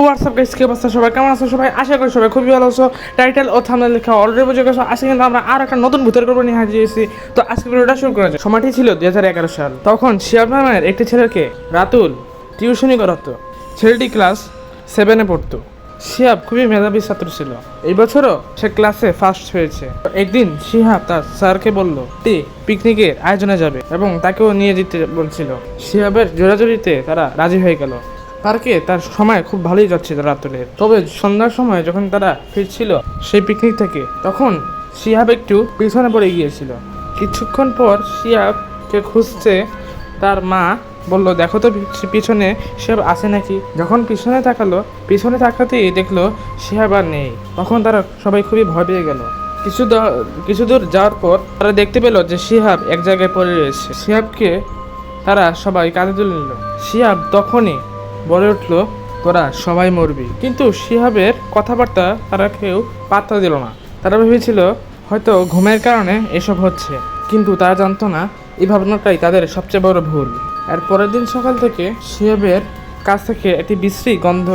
WhatsApp guys কি অবস্থা সবাই? কেমন আছো সবাই? আশা করি সবাই খুবই ভালো আছো। টাইটেল ও থামনেল লেখা অলরেডি বুঝে গেছো। আজকে কিন্তু আমরা আর একটা নতুন ভূতের গল্প নিয়ে হাজির হয়েছি। তো আজকে ভিডিওটা শুরু করা যায় সময়টি ছিল দুই হাজার এগারো সাল। তখন শিয়াব নামের একটি ছেলেকে রাতুল টিউশনি করাতো। ছেলেটি ক্লাস সেভেনে পড়তো। শিহাব খুবই মেধাবী ছাত্র ছিল। এই বছরও সে ক্লাসে ফার্স্ট হয়েছে। একদিন শিহাব তার স্যারকে বলল, টি পিকনিকের আয়োজনে যাবে। এবং তাকেও নিয়ে যেতে বলছিল। শিহাবের জোরাজোরিতে তারা রাজি হয়ে গেল। পার্কে তার সময় খুব ভালোই যাচ্ছিল রাত্রে। তবে সন্ধ্যার সময় যখন তারা ফিরছিল সেই পিকনিক থেকে, তখন শিহাব একটু পিছনে পড়ে গিয়েছিল। কিছুক্ষণ পর শিহাবকে খুঁজতে তার মা বলল, দেখো তো পিছনে শিহাব আছে নাকি? যখন পিছনে তাকালো, পিছনে তাকাতেই দেখল শিহাব আর নেই। তখন তারা সবাই খুবই ভয় পেয়ে গেল। কিছু কিছু দূর যাওয়ার পর তারা দেখতে পেল যে শিহাব এক জায়গায় পড়ে রয়েছে। শিহাবকে তারা সবাই কাঁধে তুলে নিল। শিহাব তখনই বলে উঠল তোরা সবাই মরবি। কিন্তু শিহাবের কথাবার্তা তারা কেউ পাত্তা দিল না। তারা ভেবেছিল, হয়তো ঘুমের কারণে এসব হচ্ছে। কিন্তু তারা জানতো না এই ভাবনাটাই তাদের সবচেয়ে বড় ভুল। আর পরের দিন সকাল থেকে শিহাবের কাছ থেকে একটি বিশ্রী গন্ধ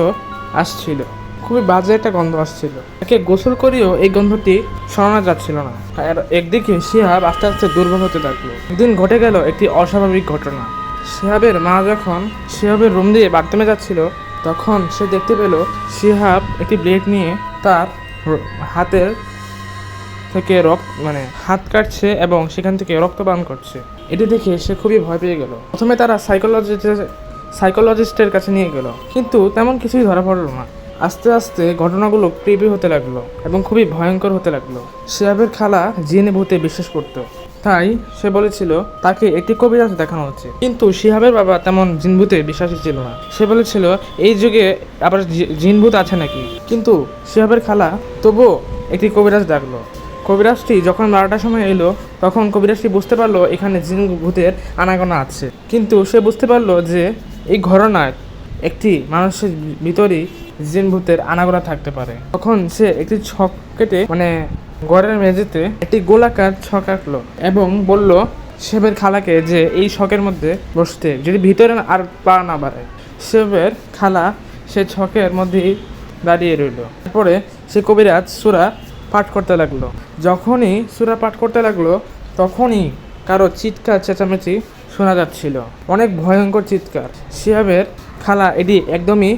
আসছিল। খুবই বাজে একটা গন্ধ আসছিল। তাকে গোসল করিয়েও এই গন্ধটি সরানো যাচ্ছিল না। আর একদিকে শিহাব আস্তে আস্তে দুর্বল হতে থাকল একদিন ঘটে গেল একটি অস্বাভাবিক ঘটনা। শিহাবের মা যখন শিহাবের রুম দিয়ে বাথরুমে যাচ্ছিল, তখন সে দেখতে পেল শিহাব একটি ব্লেড নিয়ে তার হাতের থেকে রক্ত মানে হাত কাটছে এবং সেখান থেকে রক্ত পান করছে। এটি দেখে সে খুবই ভয় পেয়ে গেল। প্রথমে তারা সাইকোলজিস্টের সাইকোলজিস্টের কাছে নিয়ে গেল, কিন্তু তেমন কিছুই ধরা পড়ল না। আস্তে আস্তে ঘটনাগুলো ক্রিপি হতে লাগল এবং খুবই ভয়ঙ্কর হতে লাগল। শিহাবের খালা জিনে ভূতে বিশ্বাস করত। তাই সে বলেছিল, তাকে একটি কবিরাজ দেখানো হচ্ছে। কিন্তু শিহাবের বাবা তেমন জিনভূতে বিশ্বাসী ছিল না। সে বলেছিল, এই যুগে আবার জিনভূত আছে নাকি? কিন্তু শিহাবের খালা তবুও একটি কবিরাজ ডাকলো। কবিরাজটি যখন বারোটার সময় এলো, তখন কবিরাজটি বুঝতে পারল এখানে জিন ভূতের আনাগোনা আছে। কিন্তু সে বুঝতে পারল যে এই ঘটনায় একটি মানুষের ভিতরেই জিন ভূতের আনাগোনা থাকতে পারে। তখন সে একটি ছক কেটে মানে ঘরের মেঝেতে একটি গোলাকার ছক আঁকলো এবং বলল শেবের খালাকে যে এই ছকের মধ্যে বসতে, যদি ভিতরে আর পা না বাড়ে শেবের খালা সে ছকের মধ্যেই দাঁড়িয়ে রইল। তারপরে সে কবিরাজ সুরা পাঠ করতে লাগল। যখনই সুরা পাঠ করতে লাগল, তখনই কারও চিৎকার, চেঁচামেচি শোনা যাচ্ছিল। অনেক ভয়ঙ্কর চিৎকার। শিহাবের খালা এটি একদমই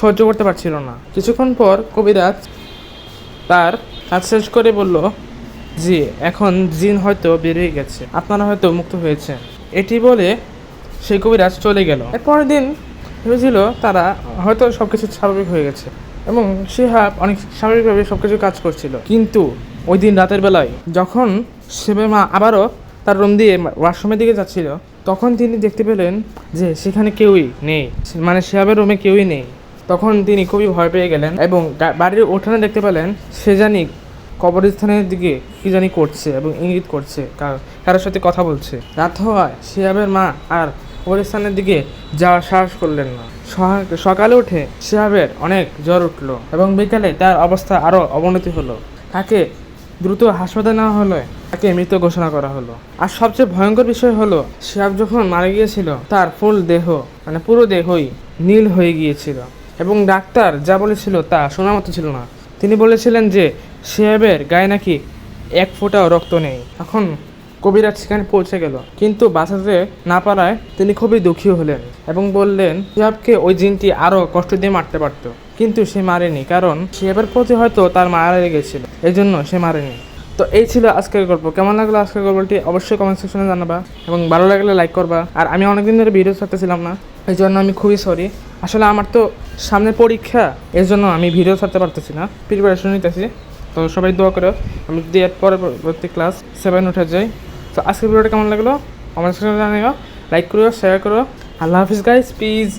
সহ্য করতে পারছিল না। কিছুক্ষণ পর কবিরাজ তার শেষ করে বলল, জি, এখন জিন হয়তো বেরিয়ে গেছে। আপনারা হয়তো মুক্ত হয়েছে এটি বলে সেই কবিরাজ চলে গেল। এর পরের দিন ভেবেছিল তারা হয়তো সব কিছু স্বাভাবিক হয়ে গেছে এবং শিহাব অনেক স্বাভাবিকভাবে সব কিছু কাজ করছিল। কিন্তু ওই দিন রাতের বেলায় যখন শিবের মা আবারও তার রুম দিয়ে ওয়াশরুমের দিকে যাচ্ছিল, তখন তিনি দেখতে পেলেন যে সেখানে কেউই নেই। মানে শিহাবের রুমে কেউই নেই। তখন তিনি খুবই ভয় পেয়ে গেলেন এবং বাড়ির উঠানে দেখতে পেলেন সে জানি কবরস্থানের দিকে কি জানি করছে এবং ইঙ্গিত করছে, কার- কারোর সাথে কথা বলছে। রাত হওয়ায় শিয়াবের মা আর কবরস্থানের দিকে যাওয়ার সাহস করলেন না। সকালে উঠে শিহাবের অনেক জ্বর উঠল এবং বিকালে তার অবস্থা আরও অবনতি হলো। তাকে দ্রুত হাসপাতালে নেওয়া হলো, তাকে মৃত ঘোষণা করা হলো। আর সবচেয়ে ভয়ঙ্কর বিষয় হলো, শিহাব যখন মারা গিয়েছিল, তার ফুল দেহ মানে পুরো দেহই নীল হয়ে গিয়েছিল। এবং ডাক্তার যা বলেছিল তা শোনার মতো ছিল না। তিনি বলেছিলেন যে শিহাবের গায়ে নাকি এক ফোঁটাও রক্ত নেই। এখন কবিরাজ সেখানে পৌঁছে গেল। কিন্তু বাঁচাতে না পারায় তিনি খুবই দুঃখী হলেন এবং বললেন শিহাবকে ওই জিনটি আরও কষ্ট দিয়ে মারতে পারত। কিন্তু সে মারেনি, কারণ শিহাবের প্রতি হয়তো তার মারা লেগেছিল। এই জন্য সে মারেনি। তো এই ছিল আজকের গল্প। কেমন লাগল আজকের গল্পটি অবশ্যই কমেন্ট সেকশনে জানাবা এবং ভালো লাগলে লাইক করবা। আর আমি অনেকদিন ধরে ভিডিও ছাড়তেছিলাম না, এই জন্য আমি খুবই সরি আসলে আমার তো সামনে পরীক্ষা এর জন্য আমি ভিডিও ছাড়তে পারতেছি না প্রিপারেশন নিতেছি। তো সবাই দোয়া করো, আমি যদি এর পরবর্তী ক্লাস সেভেন উঠে যাই। তো আজকের ভিডিওটা কেমন লাগল? কমেন্ট সেকশনে জানিও লাইক করো শেয়ার করো। আল্লাহ হাফিজ গাইস প্লিজ